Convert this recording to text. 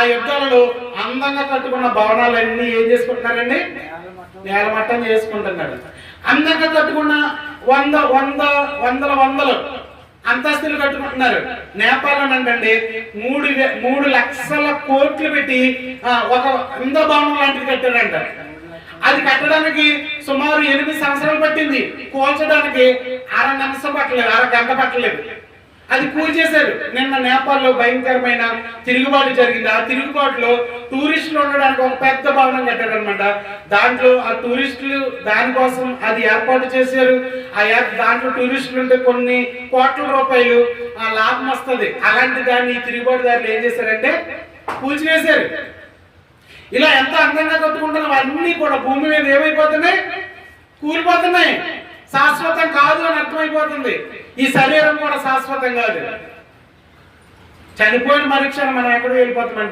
ఆ యుద్ధాలలో అందంగా కట్టుకున్న భవనాలన్నీ ఏం చేసుకుంటున్నారండి? నేలమట్టం చేసుకుంటున్నాడు అందంగా కట్టుకున్న వంద వంద వందల వందలు అంతస్తులు కట్టుకుంటున్నారు. నేపాల్ అంటండి మూడు వే- మూడు లక్షల కోట్లు పెట్టి ఒక ఇంద భవనం లాంటిది కట్టాడంట అది కట్టడానికి సుమారు ఎనిమిది సంవత్సరాలు పట్టింది. కోల్చడానికి అర నిమిషం పట్టలేదు అర గంట పట్టలేదు. అది కూల్చేశారు నిన్న నేపాల్లో భయంకరమైన తిరుగుబాటు జరిగింది. ఆ తిరుగుబాటులో టూరిస్టులు ఉండడానికి ఒక పెద్ద భవనం కట్టారనమాట దాంట్లో ఆ టూరిస్టులు దానికోసం అది ఏర్పాటు చేశారు. ఆ ఏర్- దాంట్లో టూరిస్టులు ఉంటే కొన్ని కోట్ల రూపాయలు ఆ లాభం వస్తుంది. అలాంటి దాన్ని ఈ తిరుగుబాటుదారులు ఏం చేశారంటే కూల్చివేశారు ఇలా ఎంత అందంగా కట్టుకుంటున్నాం అన్నీ కూడా భూమి మీద ఏమైపోతున్నాయి? కూలిపోతున్నాయి. శాశ్వతం కాదు అని అర్థమైపోతుంది. ఈ శరీరం కూడా శాశ్వతం కాదు చనిపోయిన మరుక్షణం మనం ఎక్కడ వెళ్ళిపోతామంటే